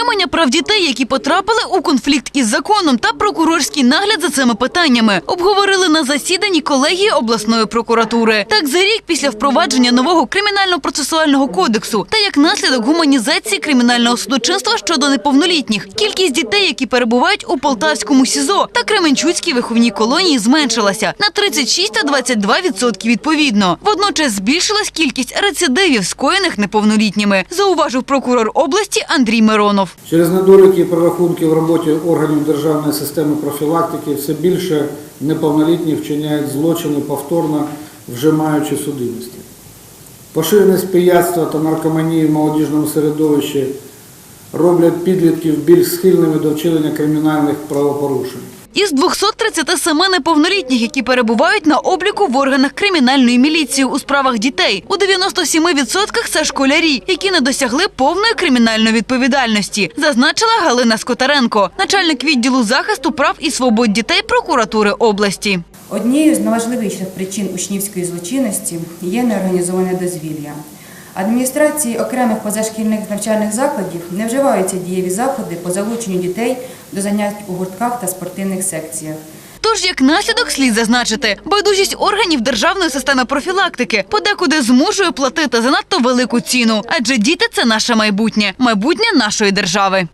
дотримання прав дітей, які потрапили у конфлікт із законом, та прокурорський нагляд за цими питаннями обговорили на засіданні колегії обласної прокуратури. Так за рік після впровадження нового кримінально-процесуального кодексу та як наслідок гуманізації кримінального судочинства щодо неповнолітніх, кількість дітей, які перебувають у Полтавському СІЗО та Кременчуцькій виховній колонії, зменшилася на 36 та 22 відсотки відповідно. Водночас збільшилась кількість рецидивів, скоєних неповнолітніми, зауважив прокурор області Андрій Миронов. Через недоліки і прорахунки в роботі органів державної системи профілактики все більше неповнолітні вчиняють злочини повторно, вже маючи судимості. Поширеність пияцтва та наркоманії в молодіжному середовищі роблять підлітків більш схильними до вчинення кримінальних правопорушень. Із 237 неповнолітніх, які перебувають на обліку в органах кримінальної міліції у справах дітей, у 97% це школярі, які не досягли повної кримінальної відповідальності, зазначила Галина Скотаренко, начальник відділу захисту прав і свобод дітей прокуратури області. Однією з найважливіших причин учнівської злочинності є неорганізоване дозвілля. Адміністрації окремих позашкільних навчальних закладів не вживаються дієві заходи по залученню дітей до занять у гуртках та спортивних секціях. Тож, як наслідок, слід зазначити, байдужість органів державної системи профілактики подекуди змушує платити занадто велику ціну, адже діти це наше майбутнє, майбутнє нашої держави.